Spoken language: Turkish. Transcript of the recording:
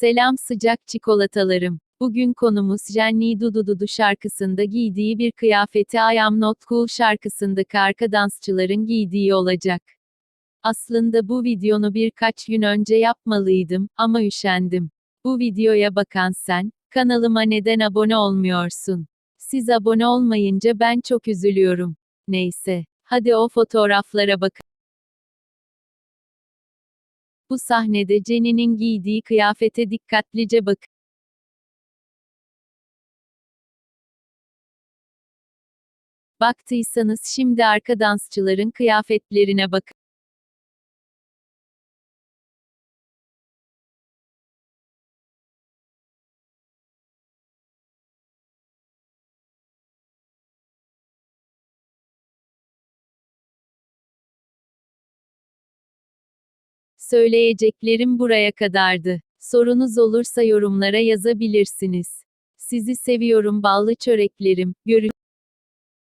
Selam sıcak çikolatalarım. Bugün konumuz Jenny Dudu Dudu şarkısında giydiği bir kıyafeti I Am Not Cool şarkısındaki arka dansçıların giydiği olacak. Aslında bu videonu birkaç gün önce yapmalıydım ama üşendim. Bu videoya bakan sen, kanalıma neden abone olmuyorsun? Siz abone olmayınca ben çok üzülüyorum. Neyse, hadi o fotoğraflara bakın. Bu sahnede Jenny'nin giydiği kıyafete dikkatlice bakın. Baktıysanız şimdi arka dansçıların kıyafetlerine bakın. Söyleyeceklerim buraya kadardı. Sorunuz olursa yorumlara yazabilirsiniz. Sizi seviyorum ballı çöreklerim. Görüşürüz.